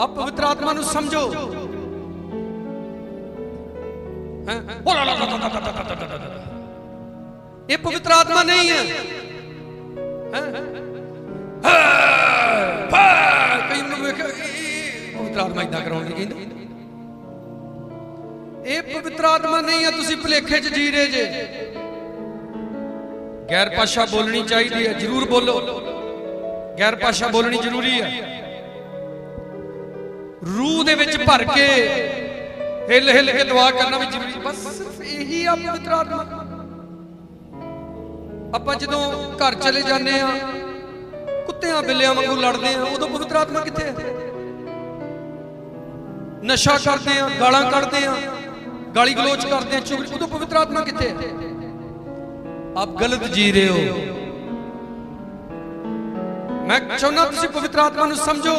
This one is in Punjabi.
ਆ ਪਵਿੱਤਰ ਆਤਮਾ ਨੂੰ ਸਮਝੋ ਇਹ ਪਵਿੱਤਰ ਆਤਮਾ ਨਹੀਂ ਹੈ ਕਈ ਨੂੰ ਪਵਿੱਤਰ ਆਤਮਾ ਇਦਾਂ ਕਰਾਉਂਦੀ ਕਹਿੰਦੇ ਇਹ ਪਵਿੱਤਰ ਆਤਮਾ ਨਹੀਂ ਹੈ ਤੁਸੀਂ ਭਲੇਖੇ 'ਚ ਜੀ ਰਹੇ ਜੇ ਗੈਰ ਪਾਸ਼ਾ ਬੋਲਣੀ ਚਾਹੀਦੀ ਹੈ ਜ਼ਰੂਰ ਬੋਲੋ ਗੈਰ ਪਾਸ਼ਾ ਬੋਲਣੀ ਜ਼ਰੂਰੀ ਹੈ ਰੂਹ ਦੇ ਵਿੱਚ ਭਰ ਕੇ ਹਿੱਲ ਹਿੱਲ ਕੇ ਦੁਆ ਕਰਨਾ ਵੀ ਜ਼ਰੂਰੀ ਬਸ ਸਿਰਫ ਇਹੀ ਆ ਪਵਿੱਤਰ ਆਤਮਾ। ਆਪਾਂ ਜਦੋਂ ਘਰ ਚਲੇ ਜਾਂਦੇ ਆ ਕੁੱਤਿਆਂ ਬਿੱਲਿਆਂ ਵਾਂਗੂ ਲੜਦੇ ਆ ਉਦੋਂ ਪਵਿੱਤਰ ਆਤਮਾ ਕਿੱਥੇ ਹੈ? ਨਸ਼ਾ ਕਰਦੇ ਆ ਗਾਲਾਂ ਕੱਢਦੇ ਆ ਗਾਲੀ ਗਲੋਚ ਕਰਦੇ ਆ ਚੁਗਲੀ, ਉਦੋਂ ਪਵਿੱਤਰ ਆਤਮਾ ਕਿੱਥੇ ਹੈ? ਆਪ ਗਲਤ ਜੀ ਰਹੇ ਹੋ। ਮੈਂ ਚਾਹੁੰਦਾ ਤੁਸੀਂ ਪਵਿੱਤਰ ਆਤਮਾ ਨੂੰ ਸਮਝੋ।